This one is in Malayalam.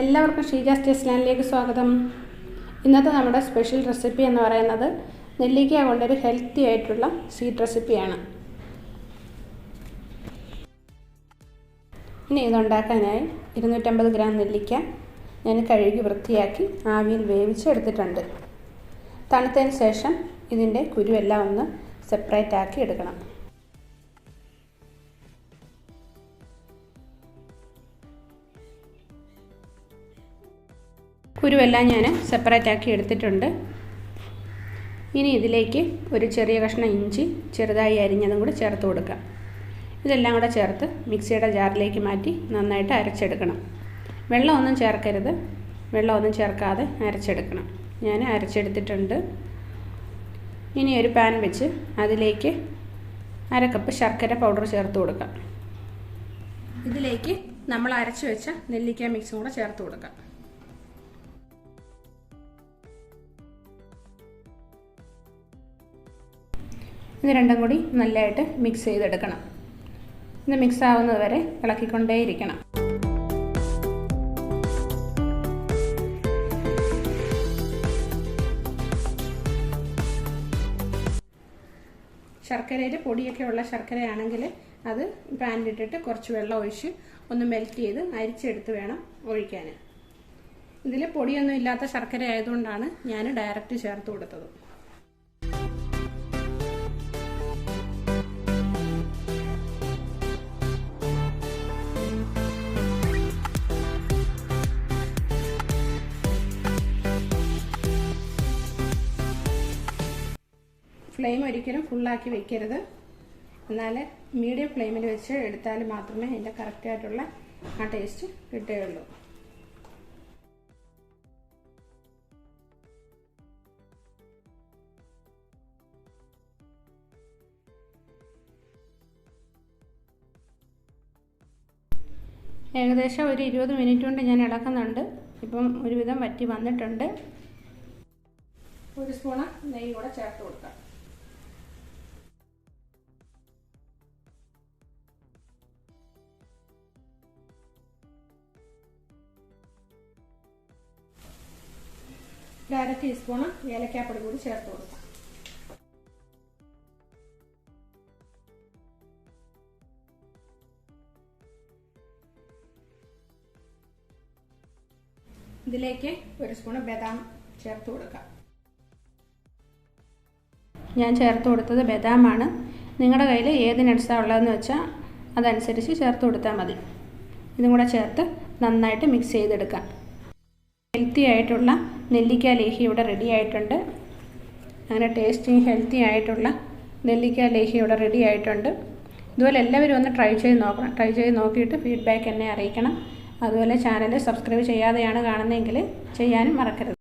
എല്ലാവർക്കും ഷീജാസ് സ്റ്റേസ് ലാൻഡിലേക്ക് സ്വാഗതം. ഇന്നത്തെ നമ്മുടെ സ്പെഷ്യൽ റെസിപ്പി എന്ന് പറയുന്നത് നെല്ലിക്ക കൊണ്ടൊരു ഹെൽത്തി ആയിട്ടുള്ള സ്വീറ്റ് റെസിപ്പിയാണ്. ഇനി ഇതുണ്ടാക്കാനായി ഇരുന്നൂറ്റമ്പത് ഗ്രാം നെല്ലിക്ക ഞാൻ കഴുകി വൃത്തിയാക്കി ആവിയിൽ വേവിച്ചെടുത്തിട്ടുണ്ട് തണുത്തതിന് ശേഷം ഇതിന്റെ കുരുവെല്ലാം ഒന്ന് സെപ്പറേറ്റ് ആക്കി എടുക്കണം. കുരുവെല്ലാം ഞാൻ സെപ്പറേറ്റ് ആക്കി എടുത്തിട്ടുണ്ട്. ഇനി ഇതിലേക്ക് ഒരു ചെറിയ കഷ്ണം ഇഞ്ചി ചെറുതായി അരിഞ്ഞതും കൂടി ചേർത്ത് കൊടുക്കാം. ഇതെല്ലാം കൂടെ ചേർത്ത് മിക്സിയുടെ ജാറിലേക്ക് മാറ്റി നന്നായിട്ട് അരച്ചെടുക്കണം. വെള്ളമൊന്നും ചേർക്കരുത്. വെള്ളമൊന്നും ചേർക്കാതെ അരച്ചെടുക്കണം. ഞാൻ അരച്ചെടുത്തിട്ടുണ്ട്. ഇനി ഒരു പാൻ വെച്ച് അതിലേക്ക് അര കപ്പ് ശർക്കര പൗഡർ ചേർത്ത് കൊടുക്കാം. ഇതിലേക്ക് നമ്മൾ അരച്ചു വെച്ച നെല്ലിക്ക മിക്സും കൂടെ ചേർത്ത് കൊടുക്കാം. ഇത് രണ്ടും കൂടി നല്ലതായിട്ട് മിക്സ് ചെയ്തെടുക്കണം. ഇത് മിക്സ് ആവുന്നത് വരെ ഇളക്കിക്കൊണ്ടേയിരിക്കണം. ശർക്കരയിൽ പൊടിയൊക്കെ ഉള്ള ശർക്കരയാണെങ്കിൽ അത് പാനിലിട്ടിട്ട് കുറച്ച് വെള്ളം ഒഴിച്ച് ഒന്ന് മെൽറ്റ് ചെയ്ത് അരിച്ചെടുത്ത് വേണം ഒഴിക്കാൻ. ഇതിൽ പൊടിയൊന്നും ഇല്ലാത്ത ശർക്കര ആയതുകൊണ്ടാണ് ഞാൻ ഡയറക്റ്റ് ചേർത്ത് കൊടുത്തത്. ഫ്ലെയിം ഒരിക്കലും ഫുള്ളാക്കി വെക്കരുത്. എന്നാൽ മീഡിയം ഫ്ലെയിമിൽ വെച്ച് എടുത്താൽ മാത്രമേ അതിന്റെ കറക്റ്റായിട്ടുള്ള ആ ടേസ്റ്റ് കിട്ടുകയുള്ളൂ. ഏകദേശം ഒരു ഇരുപത് മിനിറ്റ് കൊണ്ട് ഞാൻ ഇളക്കുന്നുണ്ട്. ഇപ്പം ഒരുവിധം വറ്റി വന്നിട്ടുണ്ട്. ഒരു സ്പൂണ് നെയ്യ് കൂടെ ചേർത്ത് കൊടുക്കാം. ഒരു അര ടീസ്പൂണ് ഏലക്കാപ്പൊടി കൂടി ചേർത്ത് കൊടുക്കാം. ഇതിലേക്ക് ഒരു സ്പൂണ് ബദാം ചേർത്ത് കൊടുക്കാം. ഞാൻ ചേർത്ത് കൊടുത്തത് ബദാമാണ്. നിങ്ങളുടെ കയ്യിൽ ഏത് നട്സാണ് ഉള്ളതെന്ന് വെച്ചാൽ അതനുസരിച്ച് ചേർത്ത് കൊടുത്താൽ മതി. ഇതും കൂടെ ചേർത്ത് നന്നായിട്ട് മിക്സ് ചെയ്തെടുക്കാം. ഹെൽത്തി ആയിട്ടുള്ള നെല്ലിക്ക ലേഹി ഇവിടെ റെഡി ആയിട്ടുണ്ട്. അങ്ങനെ ടേസ്റ്റിങ് ഹെൽത്തി ആയിട്ടുള്ള നെല്ലിക്ക ലേഹി ഇവിടെ റെഡി ആയിട്ടുണ്ട്. ഇതുപോലെ എല്ലാവരും ഒന്ന് ട്രൈ ചെയ്ത് നോക്കണം. ട്രൈ ചെയ്ത് നോക്കിയിട്ട് ഫീഡ്ബാക്ക് എന്നെ അറിയിക്കണം. അതുപോലെ ചാനൽ സബ്സ്ക്രൈബ് ചെയ്യാതെയാണ് കാണുന്നതെങ്കിൽ ചെയ്യാനും മറക്കരുത്.